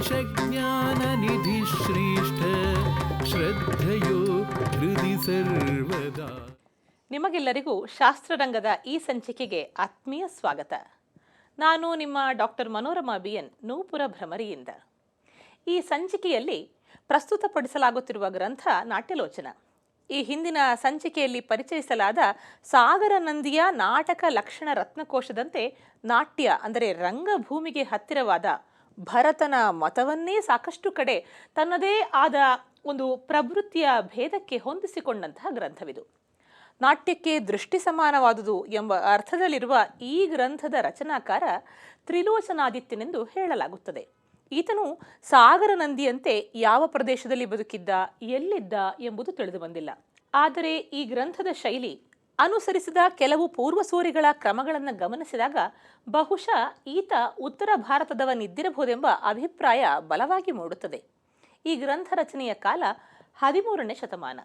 देशज्ञाननिधिश्रेष्ठ श्रद्धयो हृदि सर्वदा ನಿಮಗೆಲ್ಲರಿಗೂ ಶಾಸ್ತ್ರರಂಗದ ಈ ಸಂಚಿಕೆಗೆ ಆತ್ಮೀಯ ಸ್ವಾಗತ ನಾನು ನಿಮ್ಮ doctor Manorama B N Nupura ಭ್ರಮರಿಯಿಂದ ಈ ಸಂಚಿಕೆಯಲ್ಲಿ ಪ್ರಸ್ತುತಪಡಿಸಲಾಗುತ್ತಿರುವ ಗ್ರಂಥ ನಾಟ್ಯಲೋಚನ ಈ ಹಿಂದಿನ ಸಂಚಿಕೆಯಲ್ಲಿ ಪರಿಚಯಿಸಲಾದ ಸಾಗರ ನಂದಿಯ ನಾಟಕ ಲಕ್ಷಣ ರತ್ನಕೋಶದಂತೆ ನಾಟ್ಯ ಅಂದರೆ ರಂಗಭೂಮಿಗೆ ಹತ್ತಿರವಾದ ಭರತನ ಮತವನ್ನೇ ಸಾಕಷ್ಟು ಕಡೆ ತನ್ನದೇ ಆದ ಒಂದು ಪ್ರವೃತ್ತಿಯ ಭೇದಕ್ಕೆ ಹೊಂದಿಸಿಕೊಂಡಂತಹ ಗ್ರಂಥವಿದು. ನಾಟ್ಯಕ್ಕೆ ದೃಷ್ಟಿ ಸಮಾನವಾದುದು ಎಂಬ ಅರ್ಥದಲ್ಲಿರುವ ಈ ಗ್ರಂಥದ ರಚನಾಕಾರ ತ್ರಿಲೋಚನಾದಿತ್ಯನೆಂದು ಹೇಳಲಾಗುತ್ತದೆ. ಈತನು ಸಾಗರ ನಂದಿಯಂತೆ ಯಾವ ಪ್ರದೇಶದಲ್ಲಿ ಬದುಕಿದ್ದ, ಎಲ್ಲಿದ್ದ ಎಂಬುದು ತಿಳಿದು ಬಂದಿಲ್ಲ. ಆದರೆ ಈ ಗ್ರಂಥದ ಶೈಲಿ ಅನುಸರಿಸಿದ ಕೆಲವು ಪೂರ್ವಸೂರಿಗಳ ಕ್ರಮಗಳನ್ನು ಗಮನಿಸಿದಾಗ ಬಹುಶಃ ಈತ ಉತ್ತರ ಭಾರತದವನಿದ್ದಿರಬಹುದೆಂಬ ಅಭಿಪ್ರಾಯ ಬಲವಾಗಿ ಮೂಡುತ್ತದೆ. ಈ ಗ್ರಂಥ ರಚನೆಯ ಕಾಲ ಹದಿಮೂರನೇ ಶತಮಾನ.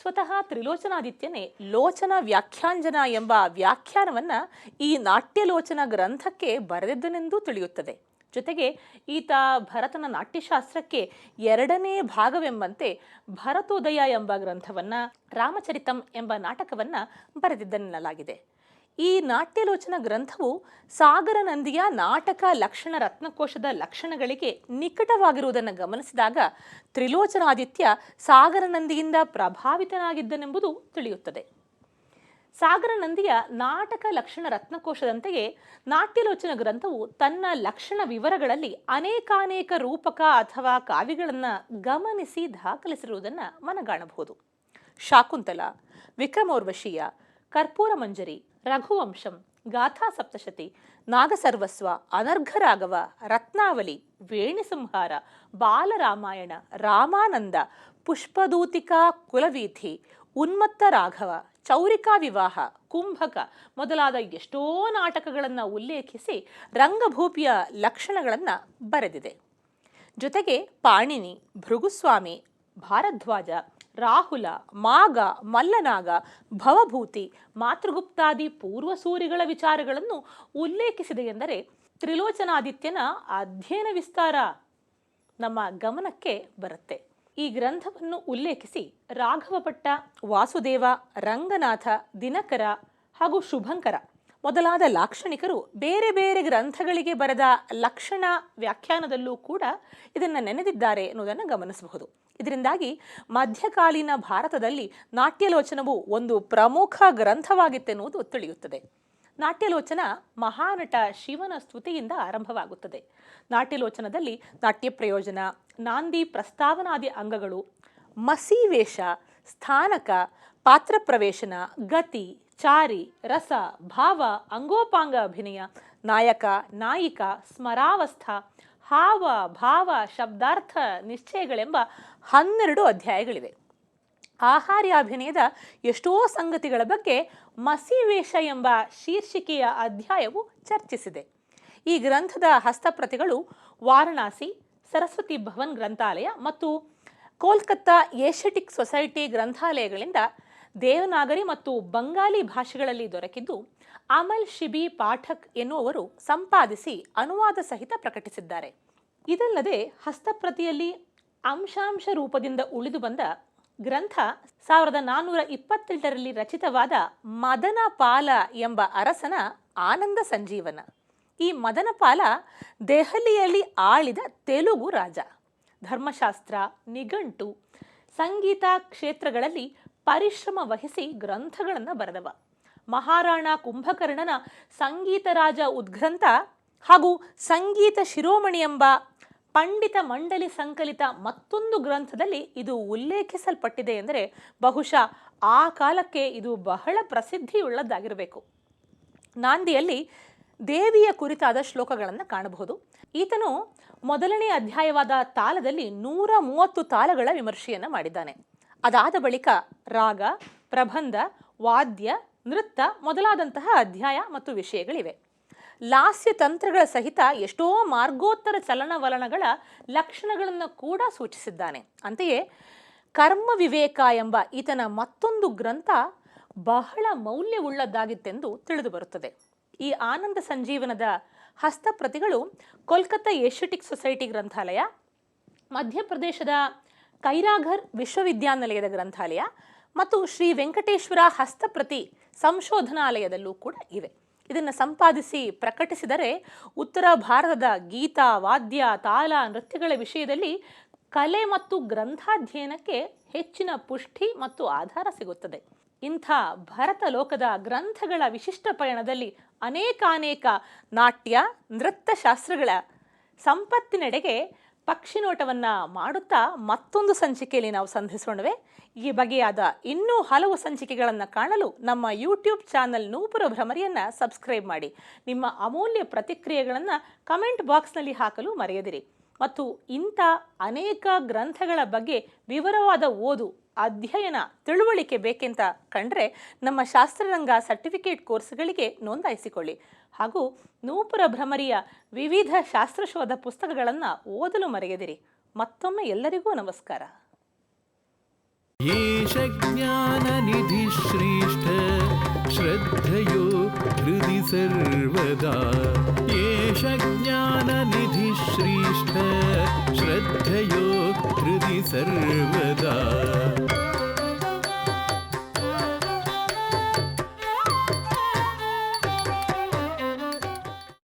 ಸ್ವತಃ ತ್ರಿಲೋಚನಾದಿತ್ಯನೇ ಲೋಚನ ವ್ಯಾಖ್ಯಾಂಜನ ಎಂಬ ವ್ಯಾಖ್ಯಾನವನ್ನು ಈ ನಾಟ್ಯಲೋಚನ ಗ್ರಂಥಕ್ಕೆ ಬರೆದಿದ್ದನೆಂದೂ ತಿಳಿಯುತ್ತದೆ. ಜೊತೆಗೆ ಈತ ಭರತನ ನಾಟ್ಯಶಾಸ್ತ್ರಕ್ಕೆ ಎರಡನೇ ಭಾಗವೆಂಬಂತೆ ಭರತೋದಯ ಎಂಬ ಗ್ರಂಥವನ್ನು ರಾಮಚರಿತಂ ಎಂಬ ನಾಟಕವನ್ನು ಬರೆದಿದ್ದನೆನ್ನಲಾಗಿದೆ. ಈ ನಾಟ್ಯಲೋಚನ ಗ್ರಂಥವು ಸಾಗರ ನಂದಿಯ ನಾಟಕ ಲಕ್ಷಣ ರತ್ನಕೋಶದ ಲಕ್ಷಣಗಳಿಗೆ ನಿಕಟವಾಗಿರುವುದನ್ನು ಗಮನಿಸಿದಾಗ ತ್ರಿಲೋಚನಾದಿತ್ಯ ಸಾಗರ ನಂದಿಯಿಂದ ಪ್ರಭಾವಿತನಾಗಿದ್ದನೆಂಬುದು ತಿಳಿಯುತ್ತದೆ. ಸಾಗರ ನಂದಿಯ ನಾಟಕ ಲಕ್ಷಣ ರತ್ನಕೋಶದಂತೆಯೇ ನಾಟ್ಯಲೋಚನ ಗ್ರಂಥವು ತನ್ನ ಲಕ್ಷಣ ವಿವರಗಳಲ್ಲಿ ಅನೇಕಾನೇಕ ರೂಪಕ ಅಥವಾ ಕಾವ್ಯಗಳನ್ನು ಗಮನಿಸಿ ದಾಖಲಿಸಿರುವುದನ್ನು ಮನಗಾಣಬಹುದು. ಶಾಕುಂತಲ, ವಿಕ್ರಮೋರ್ವಶೀಯ, ಕರ್ಪೂರ ಮಂಜರಿ, ರಘುವಂಶಂ, ಗಾಥಾ ಸಪ್ತಶತಿ, ನಾಗಸರ್ವಸ್ವ, ಅನರ್ಘರಾಘವ ರತ್ನಾವಲಿ ವೇಣಿಸಂಹಾರ, ಬಾಲರಾಮಾಯಣ, ರಾಮಾನಂದ ಪುಷ್ಪದೂತಿಕಾ ಕುಲವೀಥಿ, ಉನ್ಮತ್ತ ರಾಘವ, ಚೌರಿಕಾ ವಿವಾಹ, ಕುಂಭಕ ಮೊದಲಾದ ಎಷ್ಟೋ ನಾಟಕಗಳನ್ನು ಉಲ್ಲೇಖಿಸಿ ರಂಗಭೂಪಿಯ ಲಕ್ಷಣಗಳನ್ನು ಬರೆದಿದೆ. ಜೊತೆಗೆ ಪಾಣಿನಿ, ಭೃಗುಸ್ವಾಮಿ ಭಾರದ್ವಾಜ ರಾಹುಲ, ಮಾಗ, ಮಲ್ಲನಾಗ, ಭವಭೂತಿ, ಮಾತೃಗುಪ್ತಾದಿ ಪೂರ್ವಸೂರಿಗಳ ವಿಚಾರಗಳನ್ನು ಉಲ್ಲೇಖಿಸಿದೆ ಎಂದರೆ ತ್ರಿಲೋಚನಾದಿತ್ಯನ ಅಧ್ಯಯನ ವಿಸ್ತಾರ ನಮ್ಮ ಗಮನಕ್ಕೆ ಬರುತ್ತೆ. ಈ ಗ್ರಂಥವನ್ನು ಉಲ್ಲೇಖಿಸಿ ರಾಘವ ಭಟ್ಟ, ವಾಸುದೇವ, ರಂಗನಾಥ, ದಿನಕರ ಹಾಗೂ ಶುಭಂಕರ. ಮೊದಲಾದ ಲಾಕ್ಷಣಿಕರು ಬೇರೆ ಬೇರೆ ಗ್ರಂಥಗಳಿಗೆ ಬರೆದ ಲಕ್ಷಣ ವ್ಯಾಖ್ಯಾನದಲ್ಲೂ ಕೂಡ ಇದನ್ನು ನೆನೆದಿದ್ದಾರೆ ಎನ್ನುವುದನ್ನು ಗಮನಿಸಬಹುದು. ಇದರಿಂದಾಗಿ ಮಧ್ಯಕಾಲೀನ ಭಾರತದಲ್ಲಿ ನಾಟ್ಯಲೋಚನವು ಒಂದು ಪ್ರಮುಖ ಗ್ರಂಥವಾಗಿತ್ತೆನ್ನುವುದು ತಿಳಿಯುತ್ತದೆ. ನಾಟ್ಯಲೋಚನ ಮಹಾನಟ ಶಿವನ ಸ್ತುತಿಯಿಂದ ಆರಂಭವಾಗುತ್ತದೆ. ನಾಟ್ಯಲೋಚನದಲ್ಲಿ ನಾಟ್ಯ ಪ್ರಯೋಜನ, ನಾಂದಿ ಪ್ರಸ್ತಾವನಾದಿ ಅಂಗಗಳು ಮಸಿವೇಷ ಸ್ಥಾನಕ, ಪಾತ್ರ ಪ್ರವೇಶನ, ಗತಿ, ಚಾರಿ, ರಸ, ಭಾವ, ಅಂಗೋಪಾಂಗ ಅಭಿನಯ, ನಾಯಕ, ನಾಯಿಕ, ಸ್ಮರಾವಸ್ಥ, ಹಾವ, ಭಾವ, ಶಬ್ದಾರ್ಥ ನಿಶ್ಚಯಗಳೆಂಬ ಹನ್ನೆರಡು ಅಧ್ಯಾಯಗಳಿವೆ. ಆಹಾರ್ಯಾಭಿನಯದ ಎಷ್ಟೋ ಸಂಗತಿಗಳ ಬಗ್ಗೆ ಮಸಿವೇಷ ಎಂಬ ಶೀರ್ಷಿಕೆಯ ಅಧ್ಯಾಯವು ಚರ್ಚಿಸಿದೆ. ಈ ಗ್ರಂಥದ ಹಸ್ತಪ್ರತಿಗಳು ವಾರಣಾಸಿ, ಸರಸ್ವತಿ ಭವನ್ ಗ್ರಂಥಾಲಯ ಮತ್ತು ಕೋಲ್ಕತ್ತಾ ಏಷ್ಯಟಿಕ್ ಸೊಸೈಟಿ ಗ್ರಂಥಾಲಯಗಳಿಂದ ದೇವನಾಗರಿ ಮತ್ತು ಬಂಗಾಲಿ ಭಾಷೆಗಳಲ್ಲಿ ದೊರಕಿದ್ದು ಅಮಲ್ ಶಿಬಿ ಪಾಠಕ್ ಎನ್ನುವವರು ಸಂಪಾದಿಸಿ ಅನುವಾದ ಸಹಿತ ಪ್ರಕಟಿಸಿದ್ದಾರೆ. ಇದಲ್ಲದೆ ಹಸ್ತಪ್ರತಿಯಲ್ಲಿ ಅಂಶಾಂಶ ರೂಪದಿಂದ ಉಳಿದು ಬಂದ ಗ್ರಂಥ ಸಾವಿರದ ನಾನ್ನೂರ ಇಪ್ಪತ್ತೆಂಟರಲ್ಲಿ ರಚಿತವಾದ ಮದನಪಾಲ ಎಂಬ ಅರಸನ ಆನಂದ ಸಂಜೀವನ. ಈ ಮದನಪಾಲ ದೆಹಲಿಯಲ್ಲಿ ಆಳಿದ ತೆಲುಗು ರಾಜ. ಧರ್ಮಶಾಸ್ತ್ರ, ನಿಘಂಟು, ಸಂಗೀತ ಕ್ಷೇತ್ರಗಳಲ್ಲಿ ಪರಿಶ್ರಮ ವಹಿಸಿ ಗ್ರಂಥಗಳನ್ನು ಬರೆದವ. ಮಹಾರಾಣ ಕುಂಭಕರ್ಣನ ಸಂಗೀತ ರಾಜ ಉದ್ಗ್ರಂಥ ಹಾಗೂ ಸಂಗೀತ ಶಿರೋಮಣಿ ಎಂಬ ಪಂಡಿತ ಮಂಡಲಿ ಸಂಕಲಿತ ಮತ್ತೊಂದು ಗ್ರಂಥದಲ್ಲಿ ಇದು ಉಲ್ಲೇಖಿಸಲ್ಪಟ್ಟಿದೆ ಎಂದರೆ ಬಹುಶಃ ಆ ಕಾಲಕ್ಕೆ ಇದು ಬಹಳ ಪ್ರಸಿದ್ಧಿಯುಳ್ಳದ್ದಾಗಿರಬೇಕು. ನಾಂದಿಯಲ್ಲಿ ದೇವಿಯ ಕುರಿತಾದ ಶ್ಲೋಕಗಳನ್ನು ಕಾಣಬಹುದು. ಈತನು ಮೊದಲನೇ ಅಧ್ಯಾಯವಾದ ತಾಲದಲ್ಲಿ ನೂರ ಮೂವತ್ತು ತಾಲಗಳ ವಿಮರ್ಶೆಯನ್ನು ಮಾಡಿದ್ದಾನೆ. ಅದಾದ ಬಳಿಕ ರಾಗ, ಪ್ರಬಂಧ, ವಾದ್ಯ, ನೃತ್ಯ ಮೊದಲಾದಂತಹ ಅಧ್ಯಾಯ ಮತ್ತು ವಿಷಯಗಳಿವೆ. ಲಾಸ್ಯ ತಂತ್ರಗಳ ಸಹಿತ ಎಷ್ಟೋ ಮಾರ್ಗೋತ್ತರ ಚಲನವಲನಗಳ ಲಕ್ಷಣಗಳನ್ನು ಕೂಡ ಸೂಚಿಸಿದ್ದಾನೆ. ಅಂತೆಯೇ ಕರ್ಮ ವಿವೇಕ ಎಂಬ ಈತನ ಮತ್ತೊಂದು ಗ್ರಂಥ ಬಹಳ ಮೌಲ್ಯವುಳ್ಳದ್ದಾಗಿತ್ತೆಂದು ತಿಳಿದು ಬರುತ್ತದೆ ಈ ಆನಂದ ಸಂಜೀವನದ ಹಸ್ತಪ್ರತಿಗಳು ಕೋಲ್ಕತ್ತಾ ಏಷ್ಯಟಿಕ್ ಸೊಸೈಟಿ ಗ್ರಂಥಾಲಯ, ಮಧ್ಯಪ್ರದೇಶದ ಕೈರಾಘರ್ ವಿಶ್ವವಿದ್ಯಾನಿಲಯದ ಗ್ರಂಥಾಲಯ ಮತ್ತು ಶ್ರೀ ವೆಂಕಟೇಶ್ವರ ಹಸ್ತಪ್ರತಿ ಸಂಶೋಧನಾಲಯದಲ್ಲೂ ಕೂಡ ಇವೆ. ಇದನ್ನು ಸಂಪಾದಿಸಿ ಪ್ರಕಟಿಸಿದರೆ ಉತ್ತರ ಭಾರತದ ಗೀತ, ವಾದ್ಯ, ತಾಲ ನೃತ್ಯಗಳ ವಿಷಯದಲ್ಲಿ ಕಲೆ ಮತ್ತು ಗ್ರಂಥಾಧ್ಯಯನಕ್ಕೆ ಹೆಚ್ಚಿನ ಪುಷ್ಟಿ ಮತ್ತು ಆಧಾರ ಸಿಗುತ್ತದೆ. ಇಂಥ ಭರತ ಲೋಕದ ಗ್ರಂಥಗಳ ವಿಶಿಷ್ಟ ಪಯಣದಲ್ಲಿ ಅನೇಕಾನೇಕ ನಾಟ್ಯ ನೃತ್ಯ ಶಾಸ್ತ್ರಗಳ ಸಂಪತ್ತಿನೆಡೆಗೆ ಪಕ್ಷಿನೋಟವನ್ನ ಮಾಡುತ್ತಾ ಮತ್ತೊಂದು ಸಂಚಿಕೆಯಲ್ಲಿ ನಾವು ಸಂಧಿಸೋಣವೆ. ಈ ಬಗೆಯಾದ ಇನ್ನೂ ಹಲವು ಸಂಚಿಕೆಗಳನ್ನು ಕಾಣಲು ನಮ್ಮ ಯೂಟ್ಯೂಬ್ ಚಾನಲ್ ನೂಪುರ ಭ್ರಮರಿಯನ್ನು ಸಬ್ಸ್ಕ್ರೈಬ್ ಮಾಡಿ. ನಿಮ್ಮ ಅಮೂಲ್ಯ ಪ್ರತಿಕ್ರಿಯೆಗಳನ್ನು ಕಮೆಂಟ್ ಬಾಕ್ಸ್ನಲ್ಲಿ ಹಾಕಲು ಮರೆಯದಿರಿ. ಮತ್ತು ಇಂಥ ಅನೇಕ ಗ್ರಂಥಗಳ ಬಗ್ಗೆ ವಿವರವಾದ ಓದು ಅಧ್ಯಯನ ತಿಳುವಳಿಕೆ ಬೇಕೆಂತ ಕಂಡ್ರೆ ನಮ್ಮ ಶಾಸ್ತ್ರರಂಗ ಸರ್ಟಿಫಿಕೇಟ್ ಕೋರ್ಸ್ಗಳಿಗೆ ನೋಂದಾಯಿಸಿಕೊಳ್ಳಿ ಹಾಗೂ ನೂಪುರ ಭ್ರಮರಿಯ ವಿವಿಧ ಶಾಸ್ತ್ರಶೋಧ ಪುಸ್ತಕಗಳನ್ನು ಓದಲು ಮರೆಯದಿರಿ ಮತ್ತೊಮ್ಮೆ ಎಲ್ಲರಿಗೂ ನಮಸ್ಕಾರ येष ज्ञाननिधिः श्रेष्ठ श्रद्धयो हृदि सर्वदा एष ज्ञाननिधिः श्रेष्ठ श्रद्धयो हृदि सर्वदा